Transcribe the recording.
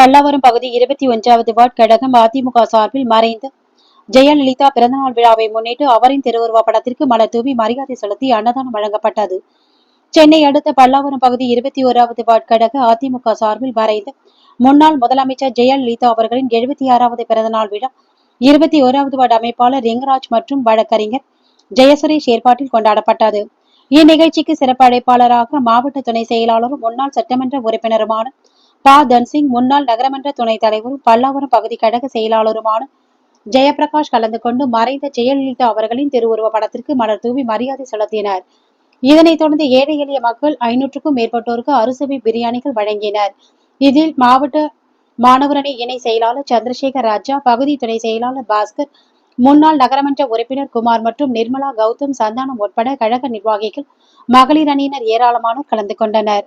பல்லாவரம் பகுதி இருபத்தி ஒன்றாவது வார்டு கழகம் அதிமுக சார்பில் மறைந்த ஜெயலலிதா பிறந்தநாள் விழாவை முன்னிட்டு அவரின் திருவுருவ படத்திற்கு மலர் தூவி மரியாதை செலுத்தி அன்னதானம் வழங்கப்பட்டது. சென்னை அடுத்த பல்லாவரம் பகுதி இருபத்தி ஓராவது வார்டு கழக அதிமுக சார்பில் மறைந்த முன்னாள் முதலமைச்சர் ஜெயலலிதா அவர்களின் எழுபத்தி ஆறாவது பிறந்தநாள் விழா இருபத்தி ஓராவது வார்டு அமைப்பாளர் ரிங்கராஜ் மற்றும் வழக்கறிஞர் ஜெயசுரேஷ் ஏற்பாட்டில் கொண்டாடப்பட்டது. இந்நிகழ்ச்சிக்கு சிறப்பு அழைப்பாளராக மாவட்ட துணை செயலாளரும் முன்னாள் சட்டமன்ற உறுப்பினருமான ப. தன்சிங் முன்னாள் நகரமன்ற துணைத் தலைவரும் பல்லாவரம் பகுதி கழக செயலாளருமான ஜெயபிரகாஷ் கலந்து கொண்டு மறைந்த ஜெயலலிதா அவர்களின் திருவுருவ படத்திற்கு மலர் தூவி மரியாதை செலுத்தினர். இதனைத் தொடர்ந்து ஏழை எளிய மக்கள் ஐநூற்றுக்கும் மேற்பட்டோருக்கு அறுசுவை பிரியாணிகள் வழங்கினர். இதில் மாவட்ட மாணவரணி இணை செயலாளர் சந்திரசேகர் ராஜா பகுதி துணை செயலாளர் பாஸ்கர் முன்னாள் நகரமன்ற உறுப்பினர் குமார் மற்றும் நிர்மலா கௌதம் சந்தானம் உட்பட கழக நிர்வாகிகள் மகளிர் அணியினர் ஏராளமானோர் கலந்து கொண்டனர்.